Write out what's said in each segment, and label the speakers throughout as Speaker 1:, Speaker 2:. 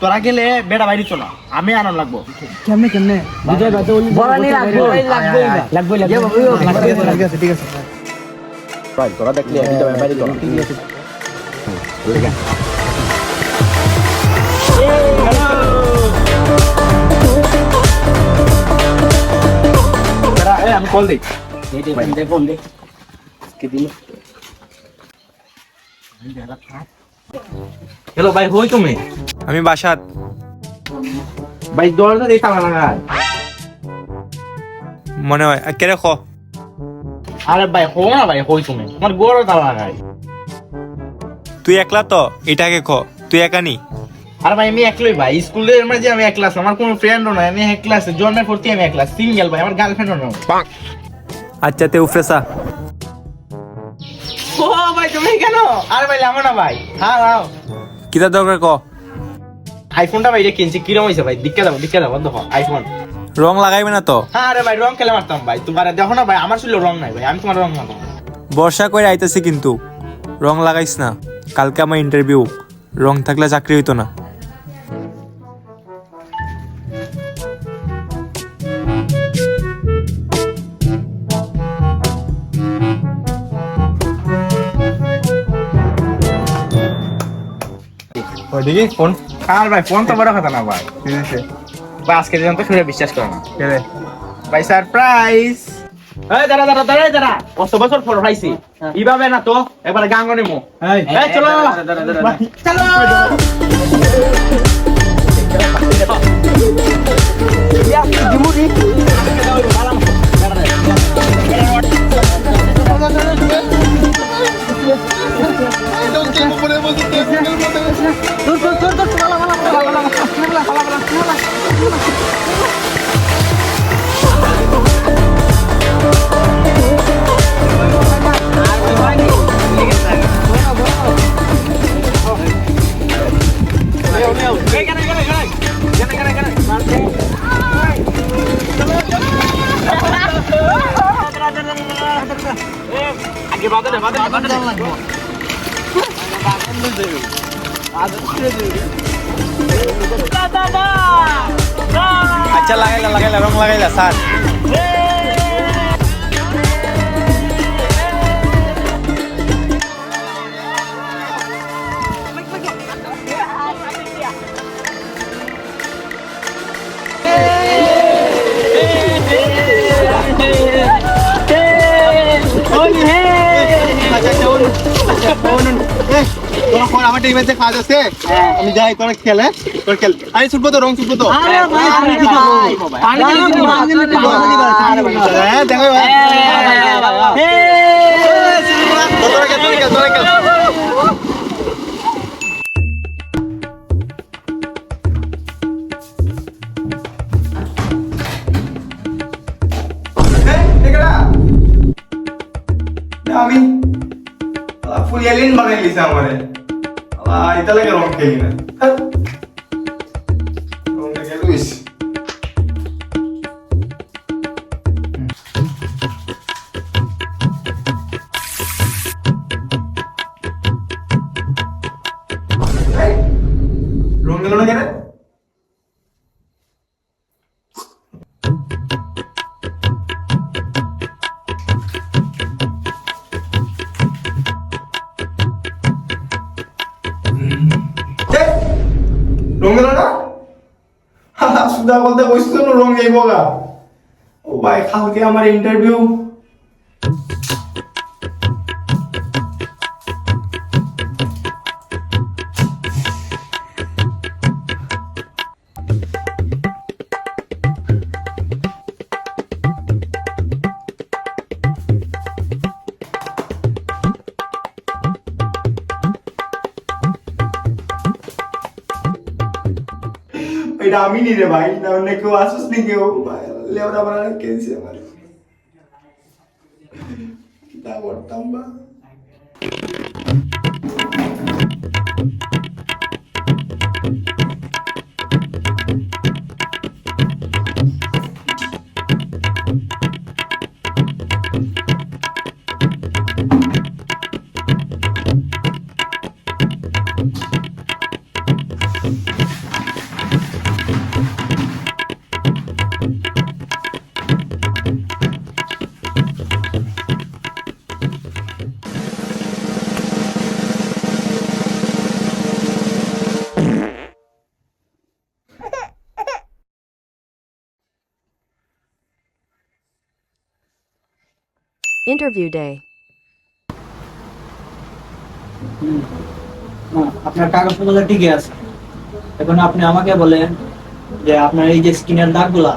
Speaker 1: তোরা গেলে বেড়া বাইরে চলা আমি আনন্দ লাগবো
Speaker 2: কেমনে কেমনে বড়ানি লাগবে লাগবে লাগবে ঠিক আছে
Speaker 1: ভাই তোরা দেখলে রিদা বাইরে চলা ঠিক আছে আমি কল দিই হ্যালো ভাই হই তুমি?
Speaker 3: আমি বাসাত।
Speaker 1: ভাই দরজা দিয়ে তালা লাগায়
Speaker 3: মনে হয় আর কেরে খ?
Speaker 1: আরে ভাই হো না ভাই হই তুমি। আমার গোড় তালা লাগায়
Speaker 3: তুই একলা তো? এটাকে খ। তুই একানি
Speaker 1: আরে ভাই আমি একলাই ভাই। স্কুলের মাঝে আমি একলা আমার কোনো ফ্রেন্ডও নাই আমি একলা আছি। জন্মের পর থেকে আমি একলা সিঙ্গেল ভাই আমার গার্লফ্রেন্ডও নাই।
Speaker 3: আচ্ছা তে উফরেসা।
Speaker 1: ও ভাই তুমি কেন? আরে ভাই লামো না ভাই। হ্যাঁ হ্যাঁ
Speaker 3: কিতা দরকার ক?
Speaker 1: আইফোনটা ভাই এটা কিনছি। কিরম হয়েছে ভাই? দিকে দাও দিকে দাও দেখো আইফোন।
Speaker 3: রং লাগাইবে না তো?
Speaker 1: হ্যাঁ আরে ভাই রং খেলে মারতাম ভাই? তোমার দেখো না ভাই আমার ছিল রং নাই ভাই আমি তোমার রং মারতাম
Speaker 3: বর্ষা করে আইতেছি কিন্তু। রং লাগাইস না। কালকে আমার ইন্টারভিউ রং থাকলে চাকরি হইতো না।
Speaker 1: ওই দেখি ফোন আর ভাই? ফোন তো বড় কথা না ভাই। ভাই আজকে দিন তো শুনে বিশ্বাস করে না। ভাই সারপ্রাইজ এই দাঁড়া দাঁড়া দাঁড়া দাঁড়া। কত বছর ফোন পাইছি এইভাবে না তো এবার গাঙ্গ নিমো। এই। চলো। চলো! Dur dur dur. Dur.
Speaker 3: আচ্ছা লাগাইলা লাগাইলা রং লাগাইলা স্যার
Speaker 2: তোর আমার টিমে যে কাজ আছে আমি যাই তোর খেলে তোর খেল। আরে ছুটবো তো রং ছুটবো তো। দেখো ভাই
Speaker 4: আল্লাহ এটা লাগে রং সুদা বলতে কইছ তো রং এই বগা। ও ভাই কালকে আমার ইন্টারভিউ এটা আমি নি রে ভাই না অন্য কেউ আসুস নি, কেউ লেবরা বানা কেছে আমার চিন্তা করতাম বা
Speaker 5: Interview day.
Speaker 6: আপনার কাগজপত্র ঠিকই আছে। এখন আপনি আমাকে বলেন যে আপনার এই যে স্কিনের দাগগুলা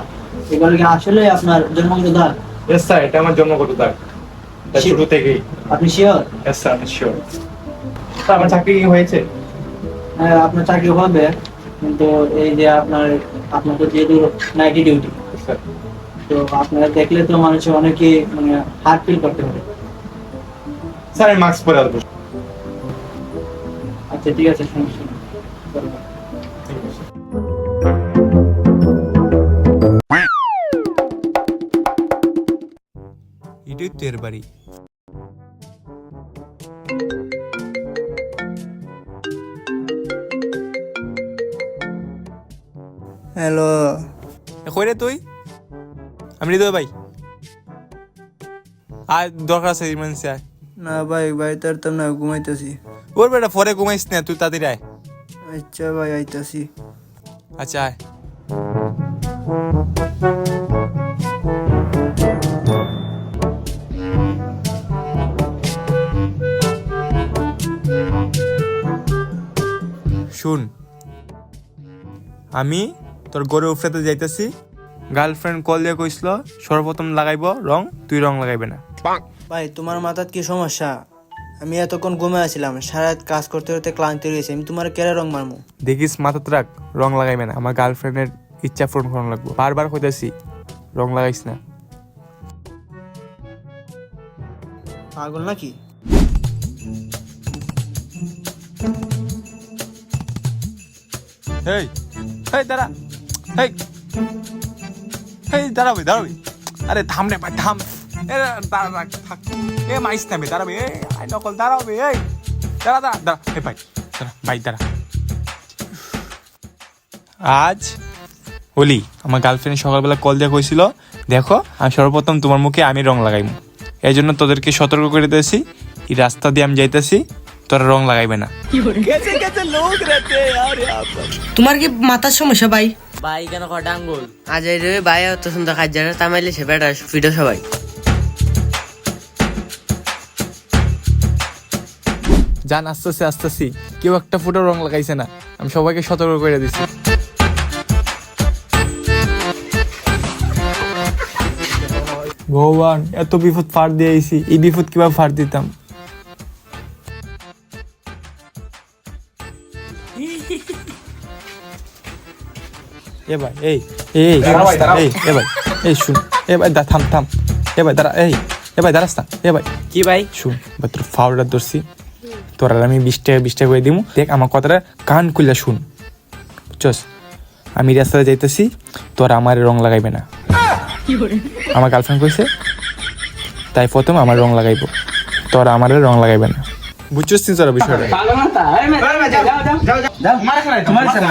Speaker 6: এগুলো কি আসলে আপনার জন্মগত দাগ?
Speaker 1: ইয়েস স্যার এটা আমার জন্মগত দাগ. শুরু থেকেই।
Speaker 6: আপনি শিওর
Speaker 1: ইয়েস স্যার আমি শিওর স্যার আমার চাকরি কি হয়েছে?
Speaker 6: হ্যাঁ আপনার চাকরি হবে কিন্তু এই যে আপনার আপনার তো যেহেতু নাইটি ডিউটি
Speaker 1: স্যার
Speaker 6: তো আপনারা দেখলে তো মানুষের অনেকে মানে হার্ট ফিল করতে হবে
Speaker 1: স্যার আমি মাস্ক পরে আসব।
Speaker 6: আচ্ছা ঠিক আছে সমস্যা
Speaker 3: এটাই তো এর বাড়ি।
Speaker 7: হ্যালো।
Speaker 3: কই রে তুই? আমি হৃদয় ভাই। আর দরকার আছে ইমার্জেন্সি আয়
Speaker 7: না ভাই বাড়িতে না ঘুমাইতেছি।
Speaker 3: ওর বেটা পরে ঘুমাইস না তুই তাড়াতাড়ি আয়।
Speaker 7: আচ্ছা ভাই আইতাছি।
Speaker 3: আচ্ছা আয়। শুন আমি তোর গরু উফরাতে যাইতেছি। গার্লফ্রেন্ড কল দিয়ে কইছিল সর্বপ্রথম লাগাইব রং তুই রং লাগাইবে না।
Speaker 7: ভাই তোমার মাথাত কি সমস্যা? আমি এতক্ষণ ঘুমে আছিলাম সারা কাজ করতে করতে ক্লান্তি রয়েছে আমি তোমার কেড়ে রং মারমু?
Speaker 3: দেখিস মাথাতে রাখ রং লাগাইবে না আমার গার্লফ্রেন্ডের ইচ্ছা পূরণ করানো লাগবে। বারবার কইতাছি রং লাগাইস না।
Speaker 7: পাগল নাকি?
Speaker 3: হেই হেই দাঁড়া হেই। হেই দাঁড়াবি দাঁড়াবি। আরে, থাম রে ভাই, থাম। এ, দাঁড়া থাক। এ, মাইস থামে, দাঁড়াবি। এ আই নকল, দাঁড়াবি, এই। দাঁড়া দাঁড়া দাঁড়া। এ, ভাই, দাঁড়া ভাই, দাঁড়া। আজ হোলি, আমার গার্লফ্রেন্ড সকালবেলা কল দিয়ে কইছিল দেখো, আমি সর্বপ্রথম তোমার মুখে আমি রং লাগাইব এই জন্য তোদেরকে সতর্ক করে দিয়েছি। এই রাস্তা দিয়ে আমি যাইতেছি। তোরা রং লাগাইবে না।
Speaker 8: তোমার কি মাথার সমস্যা ভাই?
Speaker 9: ভাই কেন কটা আঙ্গুল?
Speaker 8: আজ রে ভাই অত সুন্দর কাজ জানে তামাইলে সে বেটা সবাই।
Speaker 3: যান আসতেছি আসতেছি। কেউ একটা ফুটো রং লাগাইছে না আমি সবাইকে সতর্ক করে দিছি। ভগবান এত বিপদ ফার দিয়েছি আইছি এই বিপদ কীভাবে ফার দিতাম? এ ভাই এই এই এই
Speaker 1: ভাই,
Speaker 3: এ ভাই এই শুন এ ভাই দা থাম থাম। এ ভাই দাঁড়া এই এ ভাই দাঁড়াস না। এ ভাই
Speaker 9: কি ভাই?
Speaker 3: শুন বা তোর ফাউলটা ধরছি। তোর আর আমি বিশ টাকা বিশ টাকা করে দিমু। দেখ আমার কথাটা কান খুললা শুন। বুঝছস? আমি রাস্তায় যাইতেছি তোর আমার রং লাগাইবে না। আমার গার্লফ্রেন্ড কইছে তাই প্রথম আমার রং লাগাইবো। তোর আমার রং লাগাইবে না। বুঝছস তিন তোরা বিষয়টা?
Speaker 6: যাও যাও যাও। যাও
Speaker 1: মারা এখানে তোমার এখানে